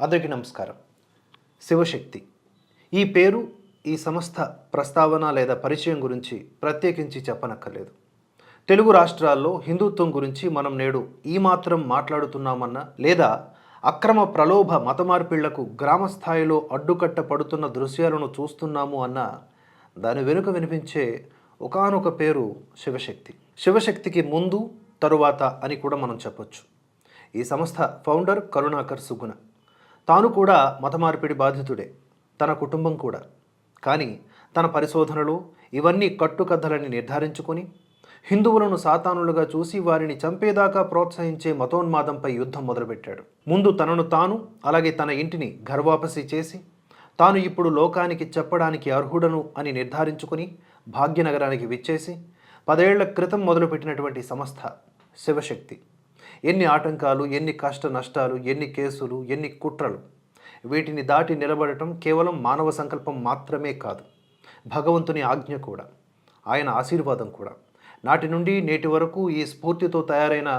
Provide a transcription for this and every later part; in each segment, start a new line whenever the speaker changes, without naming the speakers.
అందరికీ నమస్కారం. శివశక్తి. ఈ పేరు ఈ సంస్థ ప్రస్తావన లేదా పరిచయం గురించి ప్రత్యేకించి చెప్పనక్కర్లేదు. తెలుగు రాష్ట్రాల్లో హిందుత్వం గురించి మనం నేడు ఈ మాత్రం మాట్లాడుతున్నామన్నా లేదా అక్రమ ప్రలోభ మత మార్పిళ్ళకు గ్రామ స్థాయిలో అడ్డుకట్ట పడుతున్న దృశ్యాలను చూస్తున్నాము అన్న దాని వెనుక వినిపించే ఒకానొక పేరు శివశక్తి. శివశక్తికి ముందు తరువాత అని కూడా మనం చెప్పొచ్చు. ఈ సంస్థ ఫౌండర్ కరుణాకర్ సుగుణ. తాను కూడా మత మార్పిడి బాధితుడే తన కుటుంబం కూడా. కానీ తన పరిశోధనలు ఇవన్నీ కట్టుకథలని నిర్ధారించుకొని హిందువులను సాతానులుగా చూసి వారిని చంపేదాకా ప్రోత్సహించే మతోన్మాదంపై యుద్ధం మొదలుపెట్టాడు. ముందు తనను తాను అలాగే తన ఇంటిని ఘర్వాపసి చేసి తాను ఇప్పుడు లోకానికి చెప్పడానికి అర్హుడను అని నిర్ధారించుకుని భాగ్యనగరానికి విచ్చేసి పదేళ్ళ క్రితం మొదలుపెట్టినటువంటి సంస్థ శివశక్తి. ఎన్ని ఆటంకాలు ఎన్ని కష్ట నష్టాలు ఎన్ని కేసులు ఎన్ని కుట్రలు. వీటిని దాటి నిలబడటం కేవలం మానవ సంకల్పం మాత్రమే కాదు. భగవంతుని ఆజ్ఞ కూడా ఆయన ఆశీర్వాదం కూడా. నాటి నుండి నేటి వరకు ఈ స్ఫూర్తితో తయారైన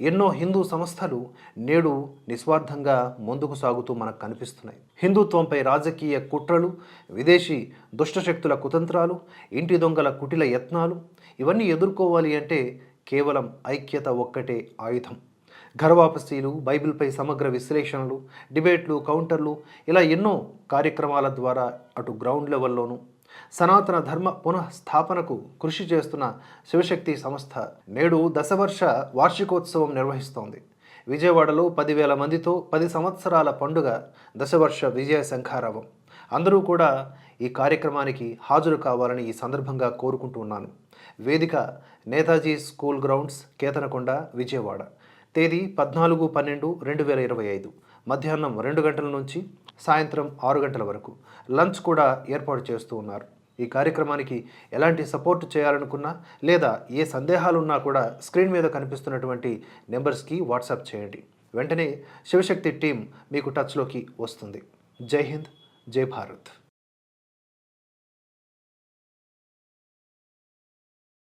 ఎన్నో హిందూ సంస్థలు నేడు నిస్వార్థంగా ముందుకు సాగుతూ మనకు కనిపిస్తున్నాయి. హిందుత్వంపై రాజకీయ కుట్రలు విదేశీ దుష్టశక్తుల కుతంత్రాలు ఇంటి దొంగల కుటిల యత్నాలు ఇవన్నీ ఎదుర్కోవాలి అంటే కేవలం ఐక్యత ఒక్కటే ఆయుధం. ఘరవాపసీలు బైబిల్పై సమగ్ర విశ్లేషణలు డిబేట్లు కౌంటర్లు ఇలా ఎన్నో కార్యక్రమాల ద్వారా అటు గ్రౌండ్ లెవెల్లోనూ సనాతన ధర్మ పునఃస్థాపనకు కృషి చేస్తున్న శివశక్తి సంస్థ నేడు దశవర్ష వార్షికోత్సవం నిర్వహిస్తోంది. విజయవాడలో పదివేల మందితో పది సంవత్సరాల పండుగ దశవర్ష విజయ శంఖారావం. అందరూ కూడా ఈ కార్యక్రమానికి హాజరు కావాలని ఈ సందర్భంగా కోరుకుంటున్నాను వేదిక నేతాజీ స్కూల్ గ్రౌండ్స్ కేతనకొండ విజయవాడ. తేదీ పద్నాలుగు పన్నెండు రెండు వేల ఇరవై ఐదు. మధ్యాహ్నం రెండు గంటల నుంచి సాయంత్రం ఆరు గంటల వరకు. లంచ్ కూడా ఏర్పాటు చేస్తూ ఉన్నారు. ఈ కార్యక్రమానికి ఎలాంటి సపోర్ట్ చేయాలనుకున్నా లేదా ఏ సందేహాలు ఉన్నా కూడా స్క్రీన్ మీద కనిపిస్తున్నటువంటి నెంబర్స్కి వాట్సాప్ చేయండి. వెంటనే శివశక్తి టీం మీకు టచ్లోకి వస్తుంది. జై హింద్ జై భారత్.